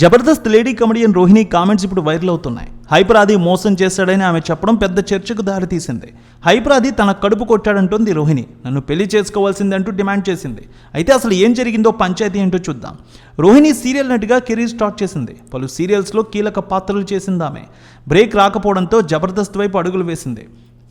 Jabardasth lady comedian Rohini comments ఇప్పుడు viral అవుతున్నాయి. హైపరాది మోసం చేశాడని ఆమె చెప్పడం పెద్ద చర్చకు దారితీసింది. హైపరాది తన కడుపు కొట్టాడంటోంది రోహిణి. నన్ను పెళ్ళి చేసుకోవాల్సిందంటూ డిమాండ్ చేసింది. అయితే అసలు ఏం జరిగిందో పంచాయతీ ఏంటో చూద్దాం. రోహిణి సీరియల్ నటిగా కెరీర్ స్టార్ట్ చేసింది. పలు సీరియల్స్లో కీలక పాత్రలు చేసింది ఆమె. బ్రేక్ రాకపోవడంతో జబర్దస్త్ వైపు అడుగులు వేసింది.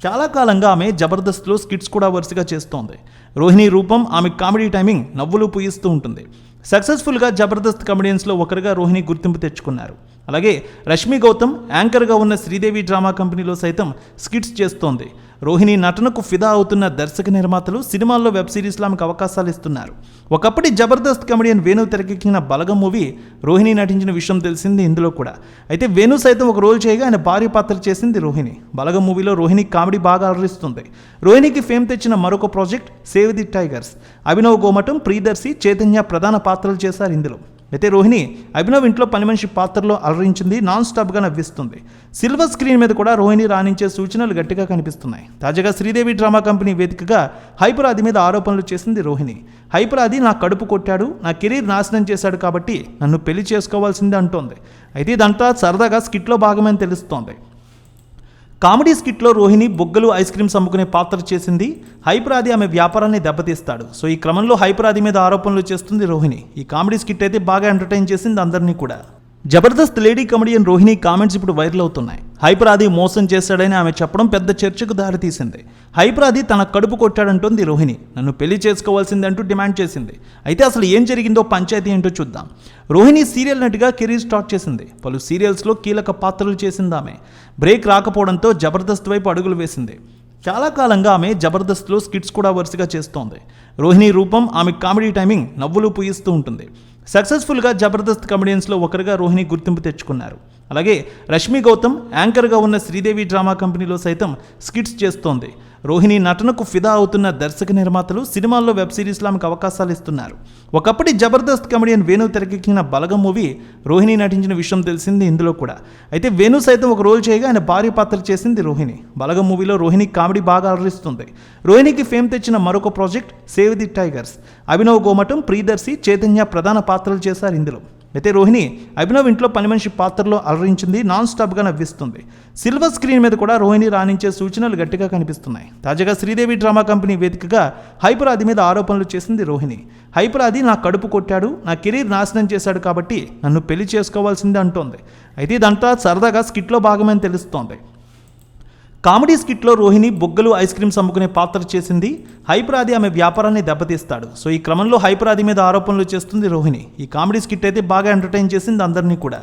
చాలా కాలంగా ఆమె జబర్దస్త్లో స్కిట్స్ కూడా వరుసగా చేస్తోంది. రోహిణి రూపం ఆమె కామెడీ టైమింగ్ నవ్వులు పూయిస్తూ ఉంటుంది. సక్సెస్ఫుల్గా జబర్దస్త్ కమెడియన్స్లో ఒకరుగా రోహిణి గుర్తింపు తెచ్చుకున్నారు. అలాగే రష్మి గౌతమ్ యాంకర్గా ఉన్న శ్రీదేవి డ్రామా కంపెనీలో సైతం స్కిట్స్ చేస్తోంది. రోహిణి నటనకు ఫిదా అవుతున్న దర్శక నిర్మాతలు సినిమాల్లో వెబ్ సిరీస్లో ఆమెకు అవకాశాలు ఇస్తున్నారు. ఒకప్పటి జబర్దస్త్ కమెడియన్ వేణు తెరకెక్కిన బలగం మూవీ రోహిణి నటించిన విషయం తెలిసింది ఇందులో కూడా. అయితే వేణు సైతం ఒక రోల్ చేయగా ఆయన భార్య పాత్ర చేసింది రోహిణి. బలగం మూవీలో రోహిణి కామెడీ బాగా అలరిస్తుంది. రోహిణికి ఫేమ్ తెచ్చిన మరొక project save the tigers. Abhinav Gomatam Priyadarshi Chaitanya ప్రధాన పాత్రలు చేశారు ఇందులో. అయితే రోహిణి అభినవ్ ఇంట్లో పని మనిషి పాత్రలో అలరించింది నాన్ స్టాప్గా నవ్విస్తుంది. సిల్వర్ స్క్రీన్ మీద కూడా రోహిణి రాణించే సూచనలు గట్టిగా కనిపిస్తున్నాయి. తాజాగా శ్రీదేవి డ్రామా కంపెనీ వేదికగా హైపరాది మీద ఆరోపణలు చేసింది రోహిణి. హైపరాది నా కడుపు కొట్టాడు నా కెరీర్ నాశనం చేశాడు కాబట్టి నన్ను పెళ్ళి చేసుకోవాల్సిందే అంటోంది. అయితే ఇదంతా సరదాగా స్కిట్లో భాగమని తెలుస్తోంది. కామెడీ స్కిట్లో రోహిణి బొగ్గలు ఐస్ క్రీమ్స్ అమ్ముకునే పాత్ర చేసింది. హైపరాది ఆమె వ్యాపారాన్ని దెబ్బతీస్తాడు. సో ఈ క్రమంలో హైపరాది మీద ఆరోపణలు చేస్తుంది రోహిణి. ఈ కామెడీ స్కిట్ అయితే బాగా ఎంటర్టైన్ చేసింది అందరినీ కూడా. Jabardasth lady comedian Rohini comments ఇప్పుడు వైరల్ అవుతున్నాయి. హైపరాది మోసం చేశాడని ఆమె చెప్పడం పెద్ద చర్చకు దారితీసింది హైపరాది తన కడుపు కొట్టాడంటోంది రోహిణి. నన్ను పెళ్ళి చేసుకోవాల్సిందంటూ డిమాండ్ చేసింది. అయితే అసలు ఏం జరిగిందో పంచాయతీ ఏంటో చూద్దాం. రోహిణి సీరియల్ నటిగా కెరీర్ స్టార్ట్ చేసింది. పలు సీరియల్స్లో కీలక పాత్రలు చేసింది ఆమె. బ్రేక్ రాకపోవడంతో జబర్దస్త్ వైపు అడుగులు వేసింది. చాలా కాలంగా ఆమె జబర్దస్త్లో స్కిట్స్ కూడా వరుసగా చేస్తోంది. రోహిణి రూపం ఆమె కామెడీ టైమింగ్ నవ్వులు పూయిస్తూ ఉంటుంది. సక్సెస్ఫుల్గా జబర్దస్త్ కమెడియన్స్లో ఒకరుగా రోహిణి గుర్తింపు తెచ్చుకున్నారు. అలాగే రష్మి గౌతమ్ యాంకర్గా ఉన్న శ్రీదేవి డ్రామా కంపెనీలో సైతం స్కిట్స్ చేస్తోంది. రోహిణి నటనకు ఫిదా అవుతున్న దర్శక నిర్మాతలు సినిమాల్లో వెబ్ సిరీస్లో ఆమెకు అవకాశాలు ఇస్తున్నారు. ఒకప్పటి జబర్దస్త్ కమెడియన్ వేణు తెరకెక్కిన బలగం మూవీ రోహిణి నటించిన విషయం తెలిసింది ఇందులో కూడా. అయితే వేణు సైతం ఒక రోల్ చేయగా ఆయన భార్య పాత్ర చేసింది రోహిణి. బలగం మూవీలో రోహిణి కామెడీ బాగా అలరిస్తుంది. రోహిణికి ఫేమ్ తెచ్చిన మరొక project save the tigers. Abhinav Gomatam Priyadarshi Chaitanya ప్రధాన పాత్రలు చేశారు ఇందులో. అయితే రోహిణి అభినవ్ ఇంట్లో పని మనిషి పాత్రలో అలరించింది నాన్ స్టాప్గా నవ్విస్తుంది. సిల్వర్ స్క్రీన్ మీద కూడా రోహిణి రాణించే సూచనలు గట్టిగా కనిపిస్తున్నాయి. తాజాగా శ్రీదేవి డ్రామా కంపెనీ వేదికగా హైపరాది మీద ఆరోపణలు చేసింది రోహిణి. హైపరాది నా కడుపు కొట్టాడు నా కెరీర్ నాశనం చేశాడు కాబట్టి నన్ను పెళ్ళి చేసుకోవాల్సిందే అంటోంది. అయితే ఇదంతా సరదాగా స్కిట్లో భాగమని తెలుస్తోంది. కామెడీ స్కిట్లో రోహిణి బొగ్గలు ఐస్ క్రీమ్స్ అమ్ముకునే పాత్ర చేసింది. హైపరాది ఆమె వ్యాపారాన్ని దెబ్బతీస్తాడు. సో ఈ క్రమంలో హైపరాది మీద ఆరోపణలు చేస్తుంది రోహిణి. ఈ కామెడీ స్కిట్ అయితే బాగా ఎంటర్టైన్ చేసింది అందరినీ కూడా.